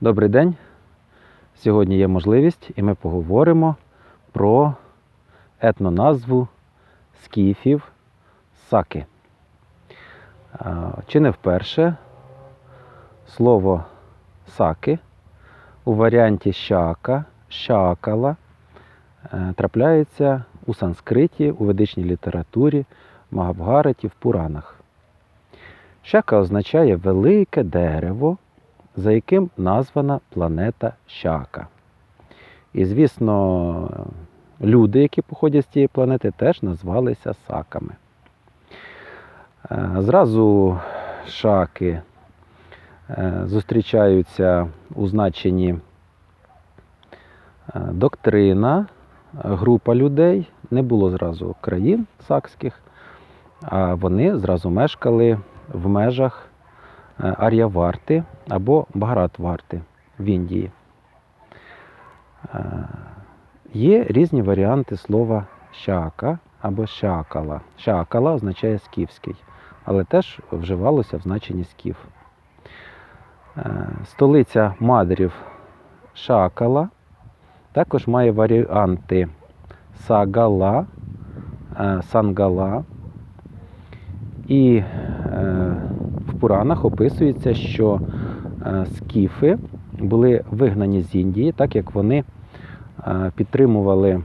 Добрий день. Сьогодні є можливість і ми поговоримо про етноназву скіфів саки. Чи не вперше слово саки у варіанті щака, щакала е, трапляється у санскриті, у ведичній літературі, Магабгараті, в Пуранах. Щака означає велике дерево, за яким названа планета Щака. І, звісно, люди, які походять з цієї планети, теж назвалися саками. Е, Зразу шаки е, зустрічаються у значенні е, доктрина, група людей. Не було зразу країн сакських, а вони зразу мешкали в межах Ар'яварти або Бгаратварти в Індії. Е, Є різні варіанти слова щака або щакала. Щакала означає скіфський, але теж вживалося в значенні скіф. Е, Столиця мадрів Шакала також має варіанти Сагала, е, Сангала. І в Пуранах описується, що скіфи були вигнані з Індії, так як вони е, підтримували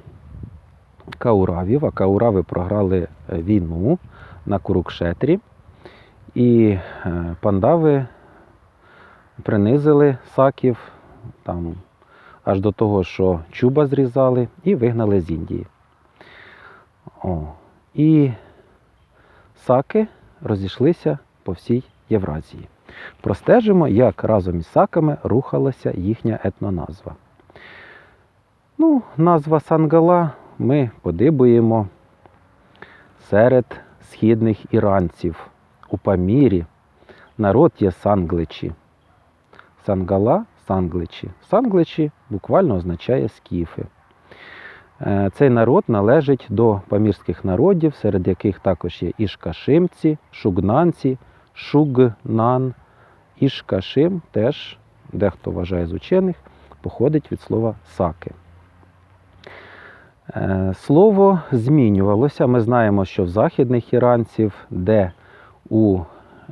кауравів, а каурави програли е, війну на Курукшетрі. І е, пандави принизили саків там, аж до того, що чуба зрізали і вигнали з Індії. О. І саки розійшлися по всій Євразії. Простежимо, як разом із саками рухалася їхня етноназва. Ну, назва Сангала ми подибуємо серед східних іранців. У Памірі народ є сангличі. Сангала сангличі. Сангличі буквально означає скіфи. Е, Цей народ належить до памірських народів, серед яких також є ішкашимці, шугнанці, шугнан. Ішкашим теж, дехто вважає з учених, походить від слова саки. Е, Слово змінювалося. Ми знаємо, що в західних іранців, де у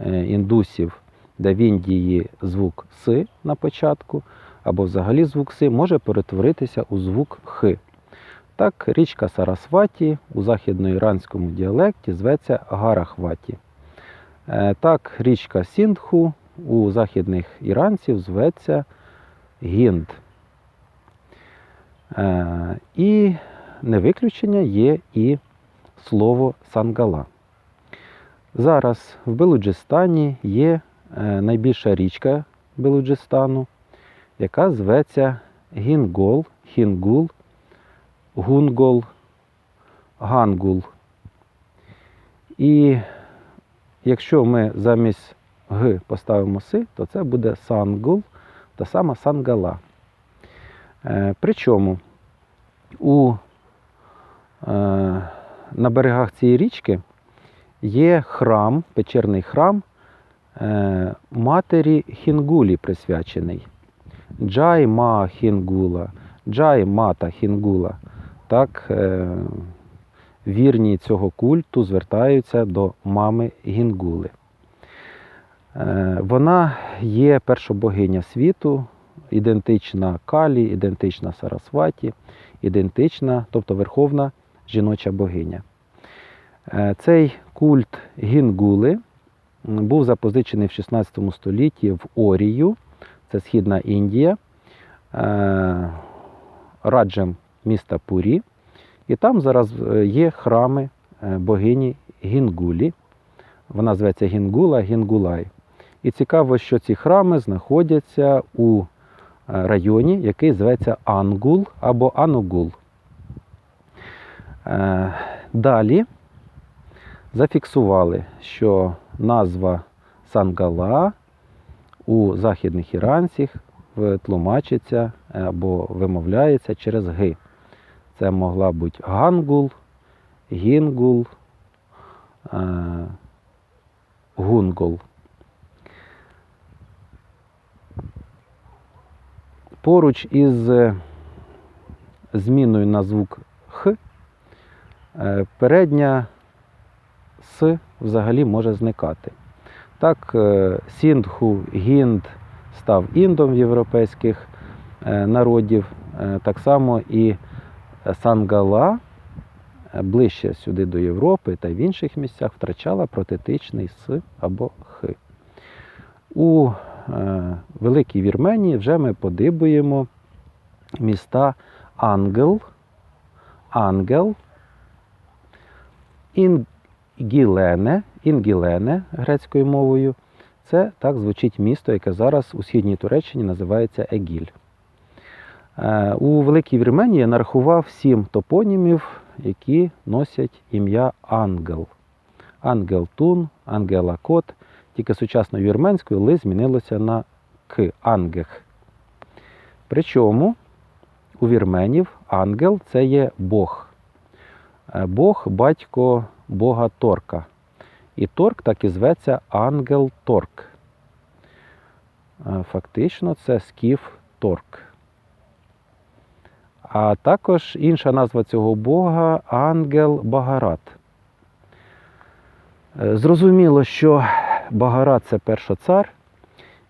е, індусів, де в Індії звук С на початку, або взагалі звук С може перетворитися у звук Х. Так, річка Сарасваті у західноіранському діалекті зветься Гарахваті. Е, Так, річка Сіндху у західних іранців зветься Гінд. Е, І не виключення є і слово Сангала. Зараз в Белуджистані є е, найбільша річка Белуджистану, яка зветься Гінгол, Хінгул, Гунгол, Гангул. І якщо ми замість Г поставимо Си, то це буде Сангул та сама Сангала. Е, Причому у, е, на берегах цієї річки є храм, печерний храм е, матері Хінгулі присвячений. Джай Ма Хінгула, Джай Мата Хінгула. Так, вірні цього культу звертаються до мами Гінгули. Е, Вона є першобогиня світу, ідентична Калі, ідентична Сарасваті, ідентична, тобто верховна жіноча богиня. Е, Цей культ Гінгули був запозичений в 16 столітті в Орію, це Східна Індія, е, раджем міста Пурі. І там зараз є храми богині Гінгулі. Вона зветься Гінгула, Гінгулай. І цікаво, що ці храми знаходяться у е, районі, який зветься Ангул або Анугул. Е, Далі зафіксували, що назва Сангала у західних іранців тлумачиться або вимовляється через ги. Це могла бути Гангул, Гінгул, е, Поруч із е, зміною на звук Х е, передня С взагалі може зникати. Так, е, Сіндху, Гінд став індом європейських народів. Так само і Сангала ближче сюди до Європи та в інших місцях втрачала протетичний С або Х. У Великій Вірменії вже ми подибуємо міста Ангел, Ангел, Інгілене, Інгілене грецькою мовою. Це так звучить місто, яке зараз у східній Туреччині називається Егіль. Е, У Великій Вірменії я нарахував сім топонімів, які носять ім'я Ангел. Ангелтун, Ангелакот. Тільки сучасною вірменською ли змінилося на К Ангех. Причому у вірменів ангел це є Бог. Е, Бог батько Бога Торка. І Торк так і зветься Ангел Торк. Е, Фактично це скіф Торк. А також інша назва цього Бога Ангел Багарат. Е, Зрозуміло, що Багарат це першоцар,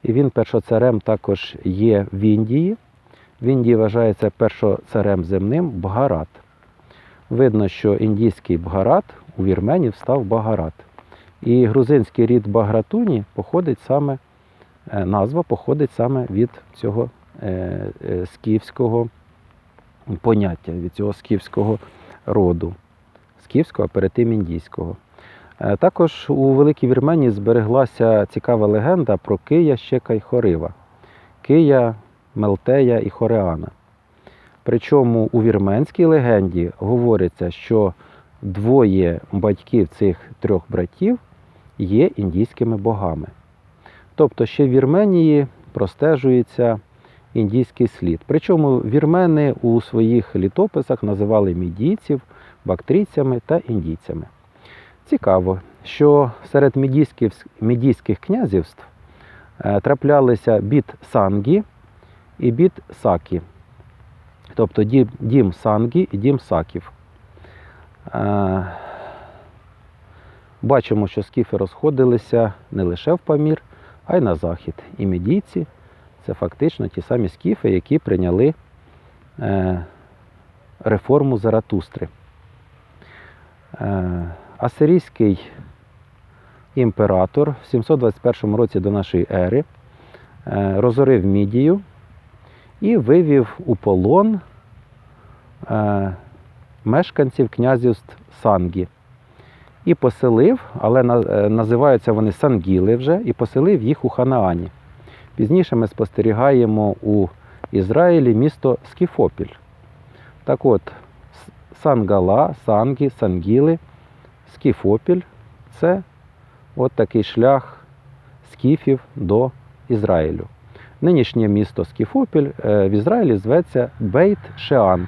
і він першоцарем також є в Індії. В Індії вважається першоцарем земним Бгарат. Видно, що індійський Бгарат у вірменів став Багарат. І грузинський рід Багратуні походить саме, е, назва походить саме від цього е, е, скіфського поняття, від цього скіфського роду. Скіфського, а перед тим індійського. Е, Також у Великій Вірменії збереглася цікава легенда про Кия, Щека й Хорива. Кия, Мелтея і Хореана. Причому у вірменській легенді говориться, що двоє батьків цих трьох братів є індійськими богами. Тобто ще в Вірменії простежується індійський слід. Причому вірмени у своїх літописах називали мідійців, бактрійцями та індійцями. Цікаво, що серед мідійських, мідійських князівств е, траплялися біт Сангі і біт Сакі, тобто дім, дім Сангі і дім Саків. Е, Бачимо, що скіфи розходилися не лише в Памір, а й на захід. І мідійці це фактично ті самі скіфи, які прийняли е, реформу Заратустри. Асирійський імператор в 721 році до нашої ери е, розорив Мідію і вивів у полон е, мешканців князівств Сангі. І поселив, але е, називаються вони Сангіли вже, і поселив їх у Ханаані. Пізніше ми спостерігаємо у Ізраїлі місто Скіфопіль. Так от, Сангала, Сангі, Сангіли, Скіфопіль це от такий шлях скіфів до Ізраїлю. Нинішнє місто Скіфопіль е, в Ізраїлі зветься Бейт Шеан.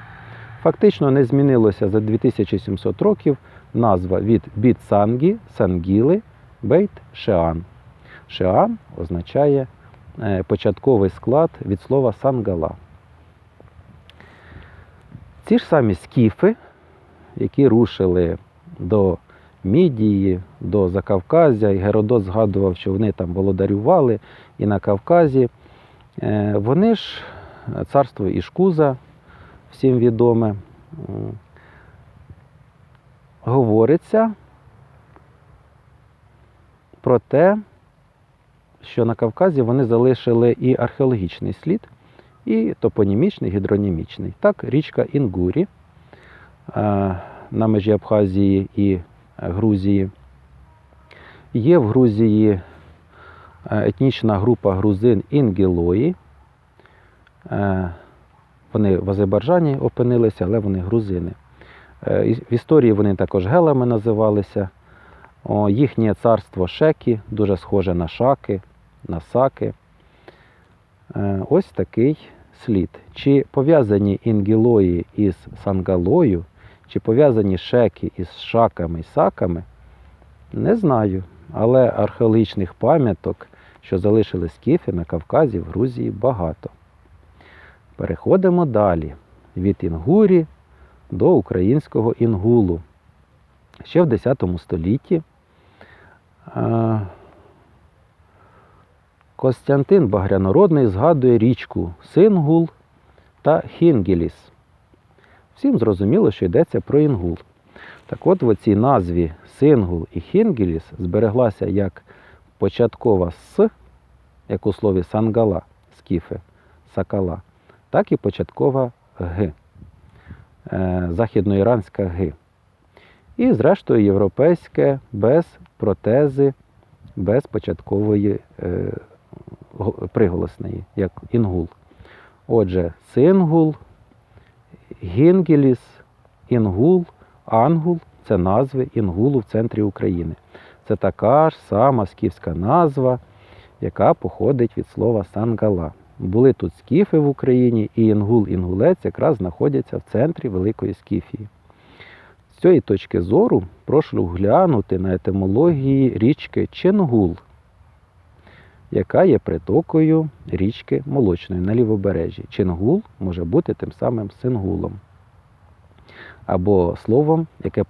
Фактично не змінилося за 2700 років назва від Біт Сангі, Сангіли, Бейт Шеан. Шеан означає е, початковий склад від слова Сангала. Ці ж самі скіфи, які рушили до Мідії, до Закавказя, і Геродот згадував, що вони там володарювали і на Кавказі. Е, Вони ж царство Ішкуза, всім відоме, говориться про те, що на Кавказі вони залишили і археологічний слід, і топонімічний, і гідронімічний. Так, річка Інгурі е, на межі Абхазії і Грузії. Є в Грузії е, етнічна група грузин інгілої. Е, Вони в Азербайджані опинилися, але вони грузини. Е, В історії вони також гелами називалися. Їхнє царство Шекі, дуже схоже на шаки, на саки. Ось такий слід. Чи пов'язані інгілої із сангалою, чи пов'язані шеки із шаками і саками, не знаю. Але археологічних пам'яток, що залишили скіфи на Кавказі, в Грузії, багато. Переходимо далі від інгурі до українського інгулу. Ще в X столітті е, Костянтин Багрянородний згадує річку Сингул та Хінгеліс. Всім зрозуміло, що йдеться про інгул. Так от в цій назві Сингул і Хінгеліс збереглася як початкова С, як у слові сангала, скіфи, сакала, так і початкова Г, е, західноіранська Г. І, зрештою, європейське без протези, без початкової е, приголосної, як інгул. Отже, сингул, гінгеліс, інгул, ангул це назви інгулу в центрі України. Це така ж сама скіфська назва, яка походить від слова сангала. Були тут скіфи в Україні, і інгул, інгулець якраз знаходяться в центрі Великої Скіфії. З цієї точки зору прошу глянути на етимології річки Ченгул, яка є притокою річки Молочної на лівобережжі. Ченгул може бути тим самим сингулом або словом, яке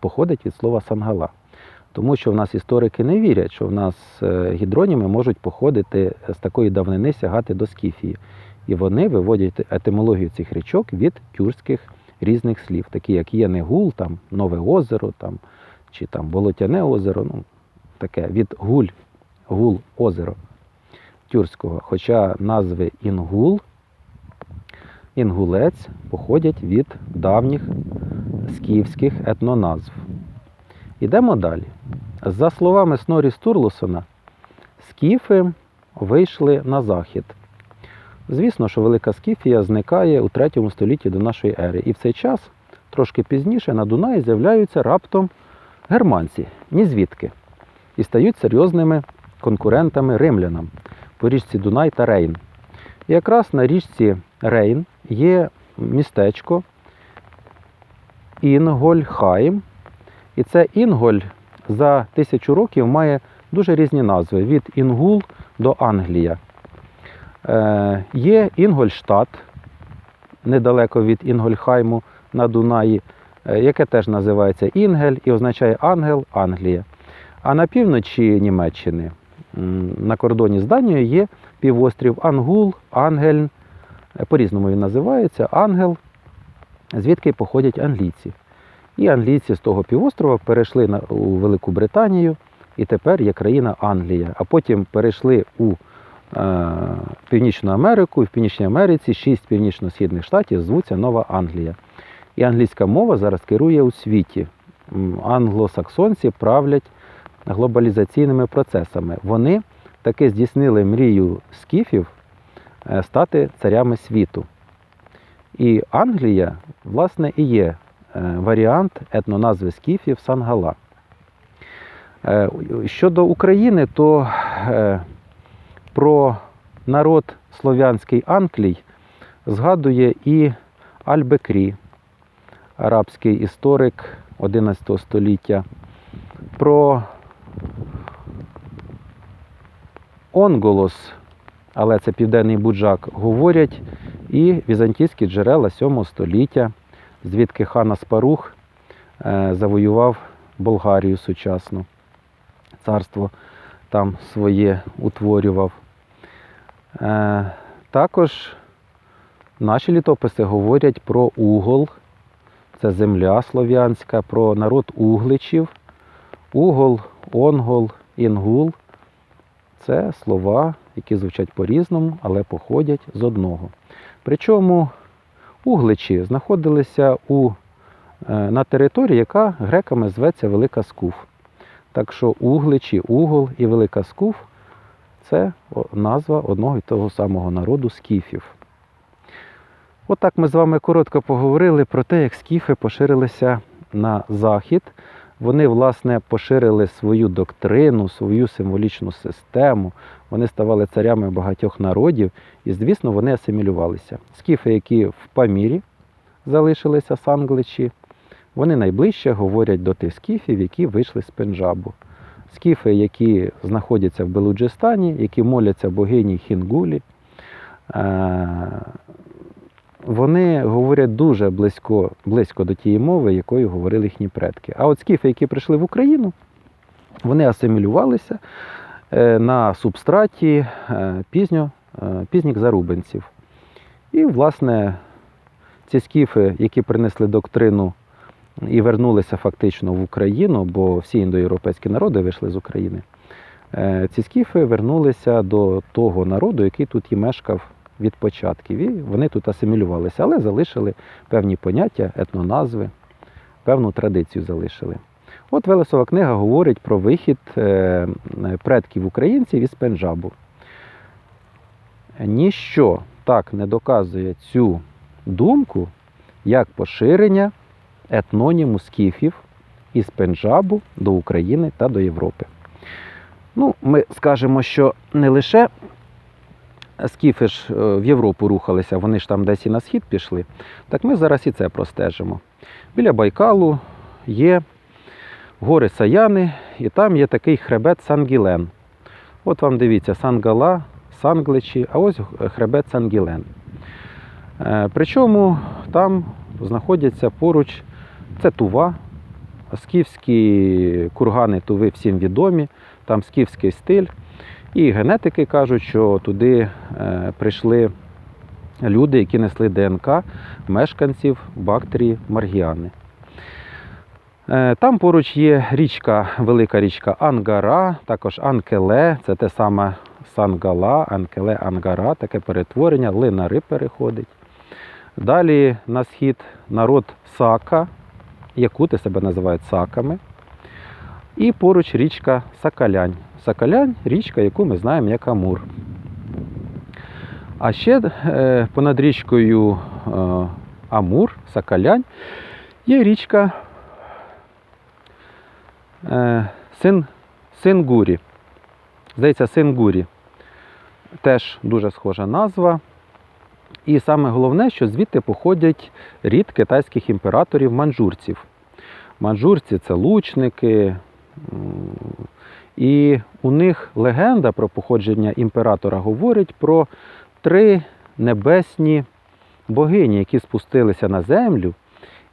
походить від слова сангала. Тому що в нас історики не вірять, що в нас е, гідроніми можуть походити з такої давнини сягати до Скіфії. І вони виводять етимологію цих річок від тюркських різних слів, такі як Єнегул, там Нове озеро, там, чи там Болотяне озеро, ну таке від гуль, гул озеро тюркського. Хоча назви Інгул, інгулець походять від давніх скіфських етноназв. Ідемо далі. За словами Снорі Стурлусона, скіфи вийшли на захід. Звісно, що Велика Скіфія зникає у 3 столітті до нашої ери. І в цей час, трошки пізніше, на Дунаї з'являються раптом германці, ні звідки, і стають серйозними конкурентами римлянам по річці Дунай та Рейн. І якраз на річці Рейн є містечко Інгольхайм. І це Інголь за тисячу років має дуже різні назви від Інгул до Англія. Е, є Інгольштадт, недалеко від Інгольхайму на Дунаї, е, яке теж називається Інгель і означає ангел Англія. А на півночі Німеччини, на кордоні з Данією, є півострів Ангул, Ангельн, по-різному він називається, Ангел, звідки походять англійці. І англійці з того півострова перейшли у Велику Британію, і тепер є країна Англія. А потім перейшли у е, Північну Америку, і в Північній Америці шість північно-східних штатів звуться Нова Англія. І англійська мова зараз керує у світі. Англосаксонці правлять глобалізаційними процесами. Вони таки здійснили мрію скіфів е, стати царями світу. І Англія, власне, і є е, варіант етноназви скіфів Сангала. Е, Щодо України, то про народ слов'янський Анклій згадує і Аль-Бекрі, арабський історик XI століття. Про Онголос, але це південний буджак, говорять і візантійські джерела 7 століття, звідки хан Аспарух е, завоював Болгарію сучасну. Царство там своє утворював. Е, Також наші літописи говорять про угол, це земля слов'янська, про народ угличів. Угол, онгол, інгул це слова, які звучать по-різному, але походять з одного. Причому угличі знаходилися у, е, на території, яка греками зветься Велика Скуф. Так що угличі, угол і Велика Скуф це назва одного і того самого народу скіфів. Отак ми з вами коротко поговорили про те, як скіфи поширилися на захід. Вони, власне, поширили свою доктрину, свою символічну систему. Вони ставали царями багатьох народів, і, звісно, вони асимілювалися. Скіфи, які в Памірі залишилися сангличі, вони найближче говорять до тих скіфів, які вийшли з Пенджабу. Скіфи, які знаходяться в Белуджистані, які моляться богині Хінгулі, е, вони говорять дуже близько, близько до тієї мови, якою говорили їхні предки. А от скіфи, які прийшли в Україну, вони асимілювалися е, на субстраті е, пізньо, е, пізніх зарубинців. І, власне, ці скіфи, які принесли доктрину і вернулися фактично в Україну, бо всі індоєвропейські народи вийшли з України. Ці скіфи вернулися до того народу, який тут і мешкав від початків. І вони тут асимілювалися, але залишили певні поняття, етноназви, певну традицію залишили. От Велесова книга говорить про вихід е, предків українців із Пенджабу. Ніщо так не доказує цю думку, як поширення етноніму скіфів із Пенджабу до України та до Європи. Ну, ми скажемо, що не лише скіфи ж е, в Європу рухалися, вони ж там десь і на схід пішли. Так ми зараз і це простежимо. Біля Байкалу є гори Саяни, і там є такий хребет Сангілен. От вам дивіться, Сангала, Сангличі, а ось хребет Сангілен. Е, Причому там знаходяться поруч це Тува, скіфські кургани Туви всім відомі, там скіфський стиль. І генетики кажуть, що туди е, прийшли люди, які несли ДНК мешканців бактерії Маргіани. Е, Там поруч є річка, велика річка Ангара, також Анкеле, це те саме Сангала, Анкеле, Ангара, таке перетворення, линари переходить. Далі на схід народ Сака, якути себе називають саками. І поруч річка Сакалянь. Сакалянь річка, яку ми знаємо як Амур. А ще е, понад річкою е, Амур, Сакалянь, є річка е, Син, Сингурі. Здається, Сингурі. Теж дуже схожа назва. І саме головне, що звідти походять рід китайських імператорів манжурців. Манжурці це лучники. І у них легенда про походження імператора говорить про три небесні богині, які спустилися на землю,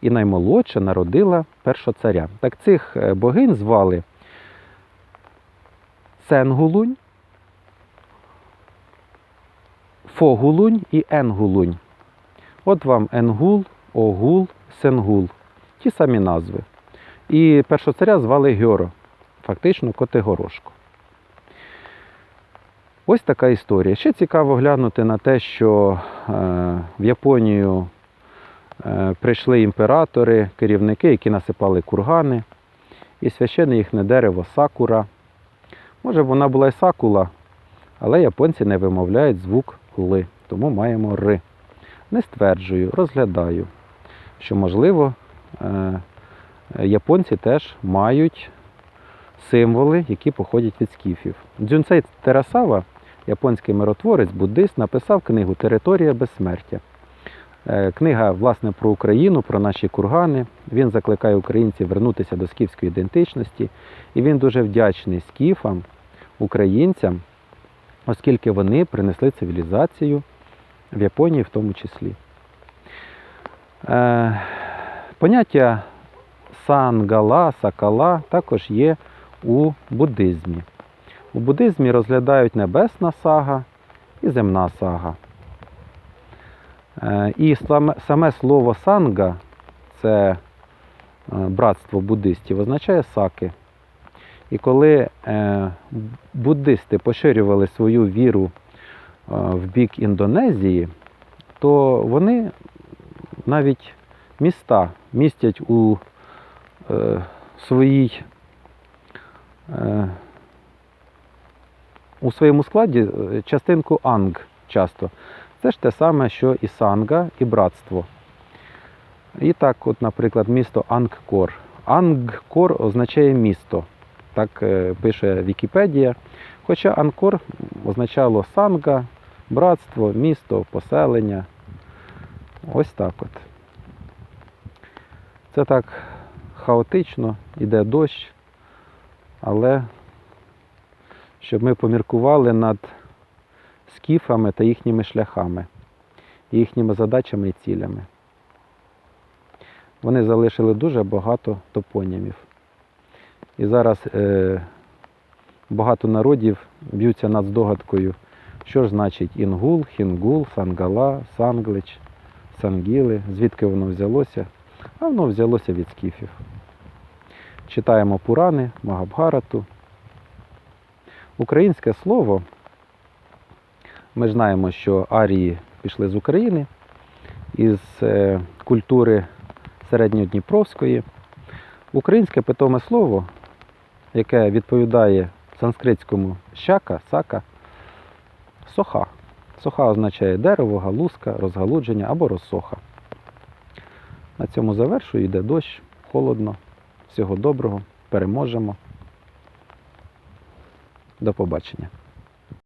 і наймолодша народила першого царя. Так цих е, богинь звали Сенгулунь, Фогулунь і Енгулунь. От вам Енгул, Огул, Сенгул. Ті самі назви. І першого царя звали Гьоро, фактично Котигорошко. Ось така історія. Ще цікаво глянути на те, що е, в Японію е, прийшли імператори, керівники, які насипали кургани, і священне їхнє дерево сакура. Може, вона була й сакула, але японці не вимовляють звук ли, тому маємо ри. Не стверджую, розглядаю, що, можливо, е, японці теж мають символи, які походять від скіфів. Дзюнцей Терасава, японський миротворець, буддист, написав книгу Територія безсмертя. Е, Книга, власне, про Україну, про наші кургани. Він закликає українців вернутися до скіфської ідентичності. І він дуже вдячний скіфам, українцям, оскільки вони принесли цивілізацію в Японії в тому числі. Е, Поняття сангала, сакала також є у буддизмі. У буддизмі розглядають небесна сага і земна сага. Е, І саме, слово санга це е, братство буддистів, означає саки. І коли е, буддисти поширювали свою віру в бік Індонезії, то вони навіть міста містять у своїй у своєму складі е, частинку анг часто. Це ж те саме, що і санга, і братство. І так, от, наприклад, місто Ангкор. Ангкор означає місто, так е, пише Вікіпедія. Хоча Анкор означало санга, братство, місто, поселення. Ось так от. Це так хаотично, іде дощ, але щоб ми поміркували над скіфами та їхніми шляхами. їхніми задачами і цілями. Вони залишили дуже багато топонімів. І зараз е, багато народів б'ються над здогадкою, що ж значить інгул, хінгул, сангала, санглич, сангіли, звідки воно взялося, а воно взялося від скіфів. Читаємо Пурани, Магабгарату. Українське слово, ми знаємо, що арії пішли з України, із е, культури середньодніпровської. Українське питоме слово, яке відповідає санскритському щака, сака, соха. Соха означає дерево, галузка, розгалудження або розсоха. На цьому завершую, йде дощ, холодно. Всього доброго, переможемо. До побачення.